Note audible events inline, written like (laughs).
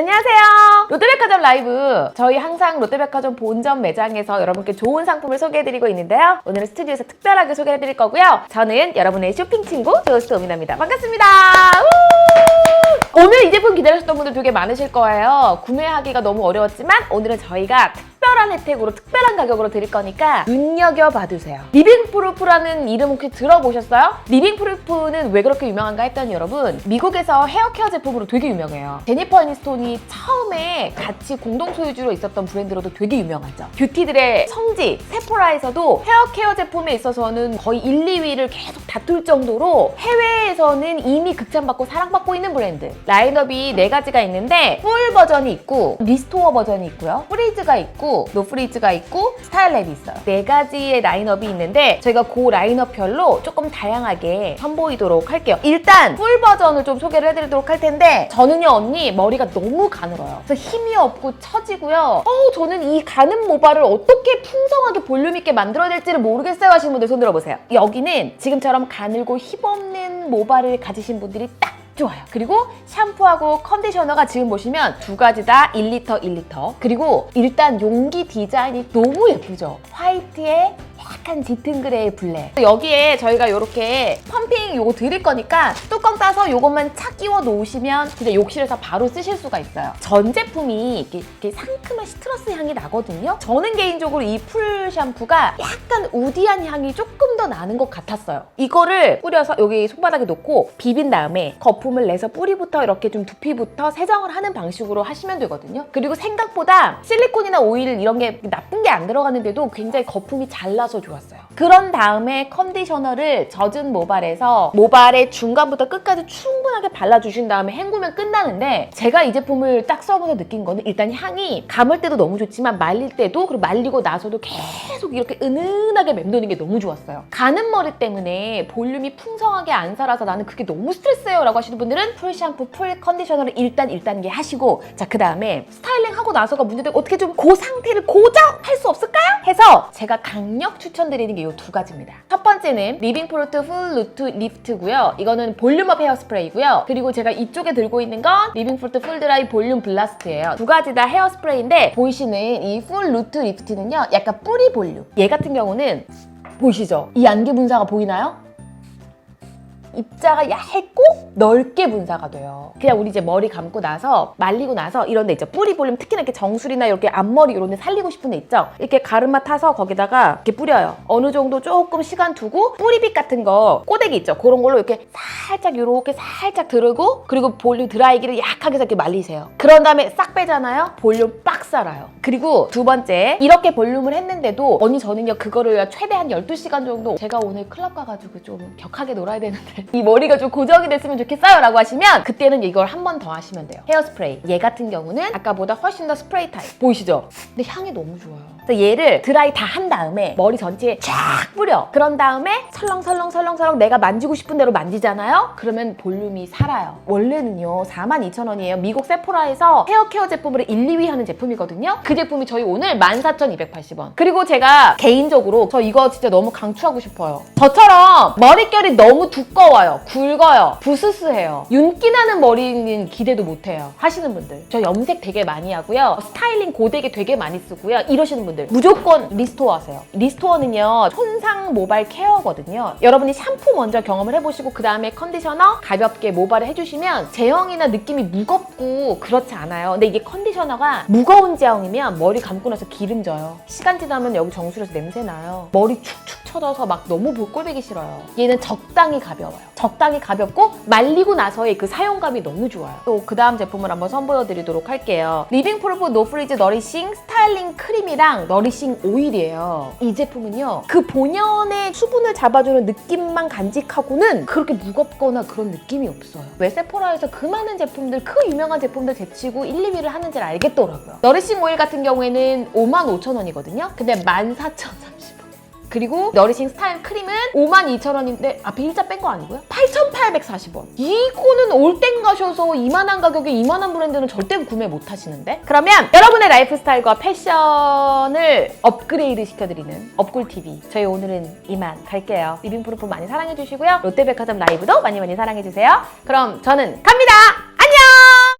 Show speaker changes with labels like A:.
A: 안녕하세요. 롯데백화점 라이브. 저희 항상 롯데백화점 본점 매장에서 여러분께 좋은 상품을 소개해드리고 있는데요. 오늘은 스튜디오에서 특별하게 소개해드릴 거고요. 저는 여러분의 쇼핑 친구 조스트 오미나입니다. 반갑습니다. 우! 오늘 이 제품 기다리셨던 분들 되게 많으실 거예요. 구매하기가 너무 어려웠지만 오늘은 저희가 특별한 혜택으로 특별한 가격으로 드릴 거니까 눈여겨봐 두세요. 리빙프루프라는 이름 혹시 들어보셨어요? 리빙프루프는 왜 그렇게 유명한가 했더니 여러분 미국에서 헤어케어 제품으로 되게 유명해요. 제니퍼 애니스톤이 처음에 같이 공동 소유주로 있었던 브랜드로도 되게 유명하죠. 뷰티들의 성지 세포라에서도 헤어케어 제품에 있어서는 거의 1, 2위를 계속 다툴 정도로 해외에서는 이미 극찬받고 사랑받고 있는 브랜드. 라인업이 네 가지가 있는데 풀 버전이 있고 리스토어 버전이 있고요. 프리즈가 있고 노프리즈가 있고 스타일랩이 있어요. 네 가지의 라인업이 있는데 저희가 그 라인업별로 조금 다양하게 선보이도록 할게요. 일단 풀 버전을 좀 소개를 해드리도록 할 텐데 저는요 언니 머리가 너무 가늘어요. 그래서 힘이 없고 처지고요. 어 저는 이 가는 모발을 어떻게 풍성하게 볼륨 있게 만들어야 될지를 모르겠어요 하시는 분들 손 들어보세요. 여기는 지금처럼 가늘고 힘없는 모발을 가지신 분들이 딱 좋아요. 그리고 샴푸하고 컨디셔너가 지금 보시면 두 가지 다 1리터 1리터. 그리고 일단 용기 디자인이 너무 예쁘죠? 화이트에 약간 짙은 그레이 블랙. 여기에 저희가 이렇게 펌핑 요거 드릴 거니까 뚜껑 따서 요것만 착 끼워 놓으시면 진짜 욕실에서 바로 쓰실 수가 있어요. 전 제품이 이렇게, 이렇게 상큼한 시트러스 향이 나거든요. 저는 개인적으로 이 풀 샴푸가 약간 우디한 향이 조금 더 나는 것 같았어요. 이거를 뿌려서 여기 손바닥에 놓고 비빈 다음에 거품을 내서 뿌리부터 이렇게 좀 두피부터 세정을 하는 방식으로 하시면 되거든요. 그리고 생각보다 실리콘이나 오일 이런 게 나쁜 게 안 들어가는데도 굉장히 거품이 잘 나서 좋 았어요. 그런 다음에 컨디셔너를 젖은 모발에서 모발의 중간부터 끝까지 충분하게 발라주신 다음에 헹구면 끝나는데 제가 이 제품을 딱 써보면서 느낀 거는 일단 향이 감을 때도 너무 좋지만 말릴 때도 그리고 말리고 나서도 계속 이렇게 은은하게 맴도는 게 너무 좋았어요. 가는 머리 때문에 볼륨이 풍성하게 안 살아서 나는 그게 너무 스트레스예요 라고 하시는 분들은 풀 샴푸, 풀 컨디셔너를 일단 1단계 하시고 자 그 다음에 스타일링 하고 나서가 문제되고 어떻게 좀 그 상태를 고정 할 수 없을까요? 해서 제가 강력 추천 드리는 게 이 두 가지입니다. 첫 번째는 리빙 프로트 풀 루트 리프트고요. 이거는 볼륨업 헤어스프레이고요. 그리고 제가 이쪽에 들고 있는 건 리빙 프로트 풀 드라이 볼륨 블라스트예요. 두 가지 다 헤어스프레이인데 보이시는 이 풀 루트 리프트는요. 약간 뿌리 볼륨. 얘 같은 경우는 보이시죠? 이 안개 분사가 보이나요? 입자가 얇고 넓게 분사가 돼요. 그냥 우리 이제 머리 감고 나서 말리고 나서 이런 데 있죠. 뿌리 볼륨 특히나 이렇게 정수리나 이렇게 앞머리 이런 데 살리고 싶은 데 있죠. 이렇게 가르마 타서 거기다가 이렇게 뿌려요. 어느 정도 조금 시간 두고 뿌리빗 같은 거 꼬대기 있죠. 그런 걸로 이렇게 살짝 이렇게 살짝 들고 그리고 볼륨 드라이기를 약하게 해서 이렇게 말리세요. 그런 다음에 싹 빼잖아요. 볼륨 빡 살아요. 그리고 두 번째 이렇게 볼륨을 했는데도 언니 저는요 그거를 최대한 12시간 정도 제가 오늘 클럽 가가지고 좀 격하게 놀아야 되는데 (laughs) 이 머리가 좀 고정이 됐으면 좋겠어요 라고 하시면 그때는 이걸 한 번 더 하시면 돼요. 헤어스프레이. 얘 같은 경우는 아까보다 훨씬 더 스프레이 타입. 보이시죠? 근데 향이 너무 좋아요. 얘를 드라이 다 한 다음에 머리 전체에 쫙 뿌려. 그런 다음에 설렁설렁 설렁 설렁 내가 만지고 싶은 대로 만지잖아요? 그러면 볼륨이 살아요. 원래는요 42,000원이에요. 미국 세포라에서 헤어 케어 제품으로 1, 2위 하는 제품이거든요 그 제품이 저희 오늘 14,280원. 그리고 제가 개인적으로 저 이거 진짜 너무 강추하고 싶어요. 저처럼 머릿결이 너무 두꺼워요. 굵어요. 부스스해요. 윤기 나는 머리는 기대도 못해요. 하시는 분들. 저 염색 되게 많이 하고요. 스타일링 고데기 되게 많이 쓰고요. 이러시는 분들. 무조건 리스토어 하세요. 리스토어는요 손상 모발 케어거든요. 여러분이 샴푸 먼저 경험을 해보시고 그 다음에 컨디셔너 가볍게 모발을 해주시면 제형이나 느낌이 무겁고 그렇지 않아요. 근데 이게 컨디셔너가 무거운 제형이면 머리 감고 나서 기름져요. 시간 지나면 여기 정수리에서 냄새 나요. 머리 축축 처져서 막 너무 볼 꼴보기 싫어요. 얘는 적당히 가벼워요. 적당히 가볍고 말리고 나서의 그 사용감이 너무 좋아요. 또 그 다음 제품을 한번 선보여 드리도록 할게요. 리빙 프루프 노프리즈 너리싱 스타일링 크림이랑 너리싱 오일이에요. 이 제품은요 그 본연의 수분을 잡아주는 느낌만 간직하고는 그렇게 무겁거나 그런 느낌이 없어요. 왜 세포라에서 그 많은 제품들 그 유명한 제품들 제치고 1, 2위를 하는지를 알겠더라고요 싱 오일 같은 경우에는 55,000원이거든요 근데 14,030원 그리고 너리싱 스타일 크림은 52,000원인데 앞에 일자 뺀 거 아니고요? 8,840원. 이거는 올땡 가셔서 이만한 가격에 이만한 브랜드는 절대 구매 못 하시는데? 그러면 여러분의 라이프 스타일과 패션을 업그레이드 시켜드리는 업꿀TV. 저희 오늘은 이만 갈게요. 리빙 프루프 많이 사랑해주시고요. 롯데백화점 라이브도 많이 많이 사랑해주세요. 그럼 저는 갑니다!